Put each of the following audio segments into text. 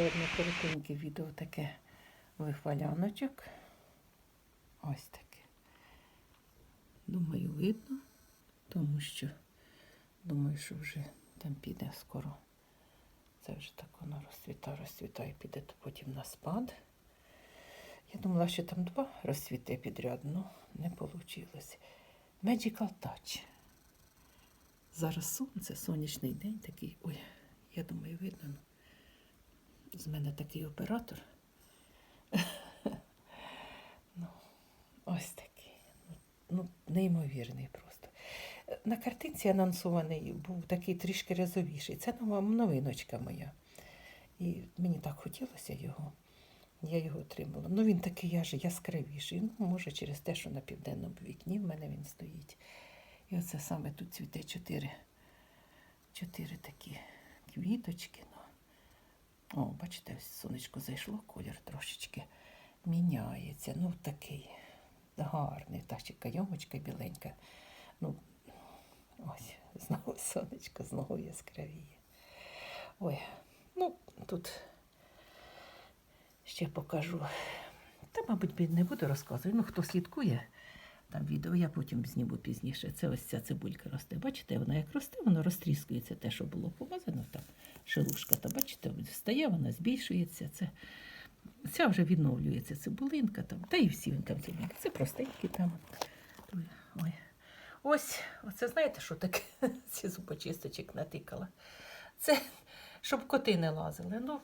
ще одне коротеньке відео таке вихваляночок. Ось таке. Думаю, видно, тому що думаю, що вже там піде скоро. Це вже так воно розцвіта, розцвіта і піде то потім на спад. Я думала, що там два розцвіте підряд, але не вийшло. Magical Touch. Зараз сонце, сонячний день такий. Ой, я думаю, видно. З мене такий оператор. ну, ось такий. Ну, неймовірний просто. На картинці анонсований був такий трішки розовіший. Це новиночка моя. І мені так хотілося його. Я його отримала. Ну він такий аж яскравіший. Ну, може, через те, що на південному вікні в мене він стоїть. І оце саме тут цвіте чотири, чотири такі квіточки. Ну. О, бачите, сонечко зайшло, колір трошечки міняється. Ну, такий гарний. Та ще кайомочка біленька. Ну, ось, знову сонечко, знову яскравіє. Ой, ну тут ще покажу. Та, мабуть, не буду розказувати. Ну, хто слідкує, там відео я потім зніму пізніше. Це ось ця цибулька росте. Бачите, вона як росте, воно розтріскується те, що було помазано, там шелушка. Та бачите, встає, вона збільшується. Це, ця вже відновлюється цибулинка, там, та і всі там цибулинки. Це простенькі там. Ой. Ось, оце знаєте, що таке? Ці зубочисточок натикала. Це щоб коти не лазили. Ну,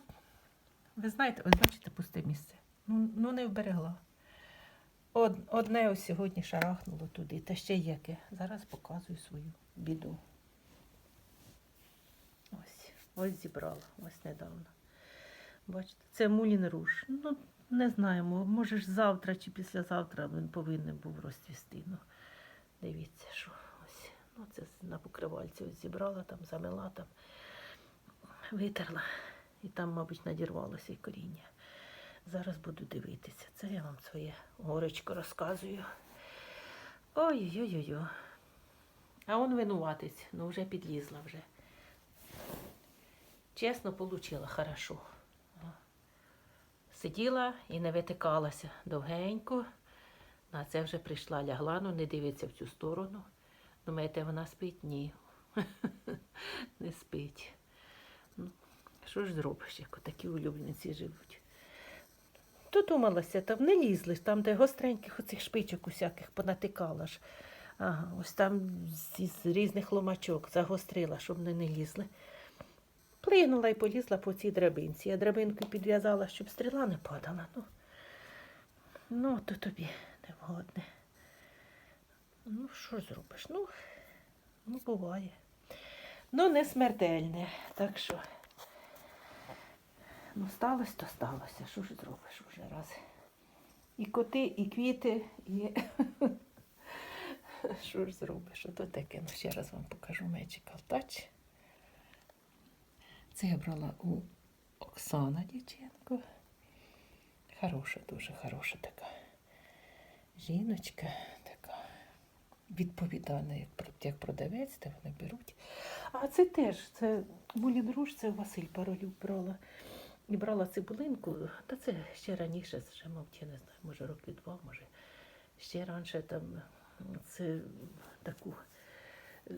ви знаєте, ось бачите пусте місце. Ну, ну не вберегла. Од, одне ось сьогодні шарахнуло туди, та ще яке. Зараз показую свою біду. Ось, ось зібрала, ось недавно. Бачите, це мулін руш. Ну, не знаємо, може ж завтра чи післязавтра він повинен був розцвісти. Ну, дивіться, що ось. Ну, це на покривальці ось зібрала, там замила, там витерла. І там, мабуть, надірвалося і коріння. Зараз буду дивитися. Це я вам своє горечко розказую. Ой-ой-ой. А он винуватець, ну вже підлізла вже. Чесно, получила хорошо. Сиділа і не витикалася довгенько. А це вже прийшла, лягла, ну не дивиться в цю сторону. Думаєте, вона спить? Ні. Не спить. Ну, що ж зробиш, як такі улюбленці живуть? Додумалася, там не лізли, там, де гостреньких оцих шпичок усяких понатикала ж. Ага, ось там з, різних ломачок загострила, щоб не, не лізли. Плинула і полізла по цій драбинці. Я драбинку підв'язала, щоб стріла не падала. Ну, ну то тобі не вгодне. Ну, що зробиш? Ну, ну, буває. Ну, не смертельне. Так що. Ну, сталося, то сталося. Що ж зробиш уже раз? І коти, і квіти, і. Що ж зробиш? Ото таке. Ну, ще раз вам покажу Magical Touch. Це я брала у Оксана дівчинку. Хороша, дуже хороша така жіночка, така відповідальна, як, як продавець, де вони беруть. А це теж, це друж, це Василь Паролюк брала. І брала цибулинку, та це ще раніше, ще, мабуть, я не знаю, може роки два, може ще раніше там це таку е,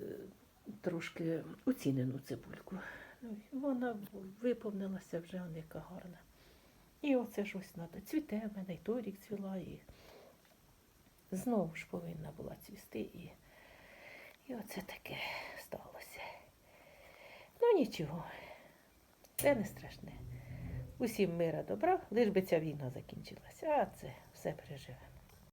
трошки оцінену цибульку. Ну, Вона виповнилася вже, вона яка гарна. І оце ж ось надо. Цвіте в мене, і торік цвіла, і знову ж повинна була цвісти. І, і оце таке сталося. Ну нічого, це не страшне. Усім мира добра, лиш би ця війна закінчилася, а це все переживемо.